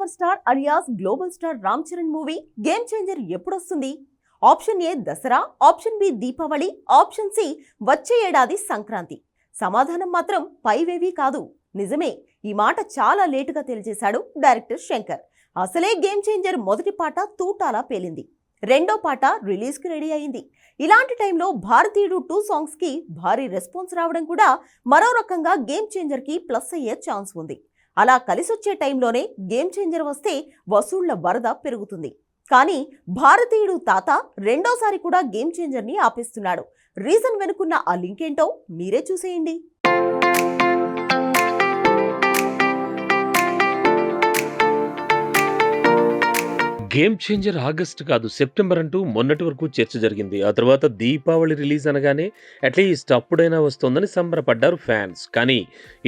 Power star alias global star Ram Charan movie game changer ఎప్పుడొస్తుంది? Option A Dasara option B Deepavali option C వచ్చే ఏడాది సంక్రాంతి. సమాధానం మాత్రం పైవేవీ కాదు. నిజమే ఈ మాట చాలా లేటుగా తెలియజేశాడు డైరెక్టర్ శంకర్. అసలే గేమ్ చేంజర్ మొదటి పాట తూటాలా పేలింది. రెండో పాట రిలీజ్కి రెడీ అయింది. ఇలాంటి టైంలో భారతీయుడు టూ సాంగ్స్కి భారీ రెస్పాన్స్ రావడం కూడా మరో రకంగా గేమ్ చేంజర్కి ప్లస్ అయ్యే ఛాన్స్ ఉంది. అలా కలిసొచ్చే టైంలోనే గేమ్ చేంజర్ వస్తే వసూళ్ళ వరద పెరుగుతుంది. కానీ భారతీయుడు తాత రెండోసారి కూడా గేమ్ చేంజర్ని ఆపేస్తున్నాడు. రీజన్ వెనుకున్న ఆ లింక్ ఏంటో మీరే చూసేయండి. గేమ్ చేంజర్ ఆగస్ట్ కాదు సెప్టెంబర్ అంటూ మొన్నటి వరకు చర్చ జరిగింది. ఆ తర్వాత దీపావళి రిలీజ్ అనగానే అట్లీస్ట్ అప్పుడైనా వస్తోందని సంబరపడ్డారు ఫ్యాన్స్. కానీ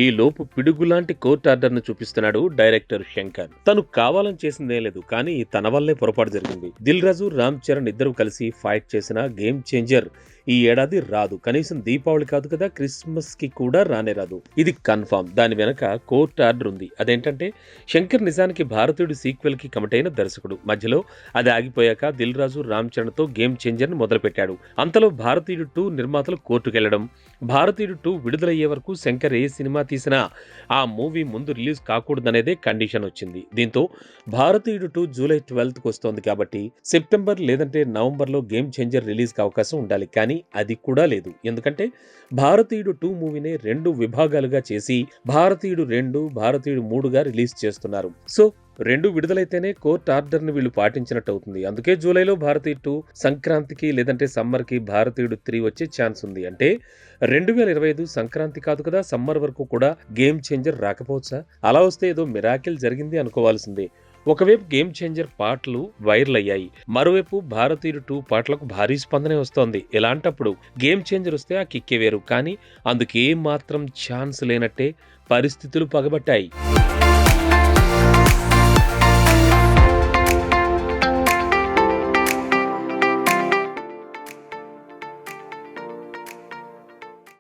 ఈ లోపు పిడుగులాంటి కోర్ట్ ఆర్డర్ను చూపిస్తున్నాడు డైరెక్టర్ శంకర్. తను కావాలని చేసిందే లేదు కానీ తన వల్లే పొరపాటు జరిగింది. దిల్ రాజు రామ్ చరణ్ ఇద్దరు కలిసి ఫైట్ చేసిన గేమ్ చేంజర్ ఈ ఏడాది రాదు. కనీసం దీపావళి కాదు కదా క్రిస్మస్కి కూడా రానే రాదు. ఇది కన్ఫామ్. దాని వెనక కోర్ట్ ఆర్డర్ ఉంది. అదేంటంటే శంకర్ నిజానికి భారతీయుడు సీక్వెల్కి కమిటైన అయిన దర్శకుడు. మధ్యలో అది ఆగిపోయాక దిల్ రాజు రామ్ చరణ్తో గేమ్ చేంజర్ని మొదలుపెట్టాడు. అంతలో భారతీయుడు టూ నిర్మాతలు కోర్టుకెళ్ళడం భారతీయుడు టూ విడుదలయ్యే వరకు శంకర్ ఏ సినిమా తీసినా ఆ మూవీ ముందు రిలీజ్ కాకూడదనేదే కండిషన్ వచ్చింది. దీంతో భారతీయుడు టూ జూలై ట్వెల్త్కు వస్తోంది కాబట్టి సెప్టెంబర్ లేదంటే నవంబర్లో గేమ్ చేంజర్ రిలీజ్కి అవకాశం ఉండాలి. కానీ అది కూడా లేదు. ఎందుకంటే భారతీయుడు టూ మూవీనే రెండు విభాగాలుగా చేసి భారతీయుడు రెండు భారతీయుడు మూడుగా రిలీజ్ చేస్తున్నారు. సో రెండు విడుదలైతేనే కోర్ట్ ఆర్డర్ని వీళ్ళు పాటించినట్టు అవుతుంది. అందుకే జూలైలో భారతీయ టూ సంక్రాంతికి లేదంటే సమ్మర్కి భారతీయుడు త్రీ వచ్చే ఛాన్స్ ఉంది. అంటే రెండు వేల ఇరవై ఐదు సంక్రాంతి కాదు కదా సమ్మర్ వరకు కూడా గేమ్ చేంజర్ రాకపోవచ్చా? అలా వస్తే ఏదో మిరాకిల్ జరిగింది అనుకోవాల్సిందే. ఒకవైపు గేమ్ చేంజర్ పాటలు వైరల్ అయ్యాయి మరోవైపు భారతీయుడు టూ పాటలకు భారీ స్పందనే వస్తోంది. ఇలాంటప్పుడు గేమ్ చేంజర్ వస్తే ఆ కిక్కే వేరు కానీ అందుకే మాత్రం ఛాన్స్ లేనట్టే పరిస్థితులు పగబట్టాయి.